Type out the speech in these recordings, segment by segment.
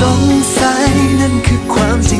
สงสัยนั่นคือความจริง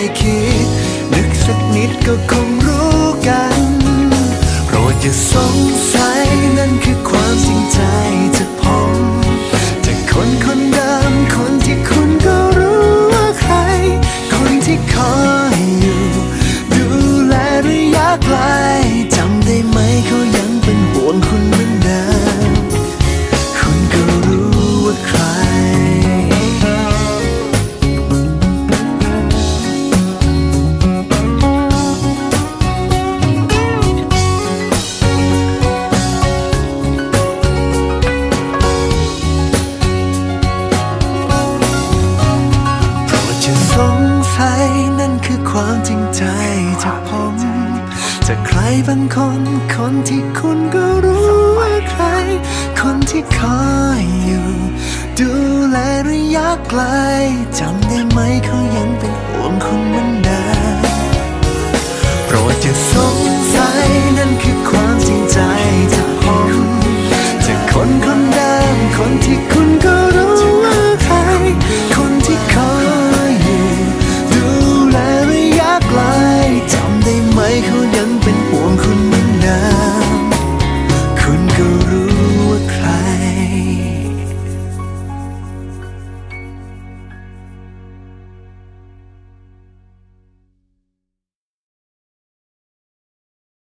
ไปคิด นึกสักนิดก็คงรู้กัน โปรดอย่าสงสัยนั้น จะใครบางคน คนที่คุณก็รู้ว่าใคร คนที่คอยอยู่ ดูแลระยะไกลจำได้ไหมเขายังเป็นห่วงคนเหมือนเดิมโปรดจะสงสัยนั่นคือความจริงใจจากผมจากคนคนเดิมคนที่ guru.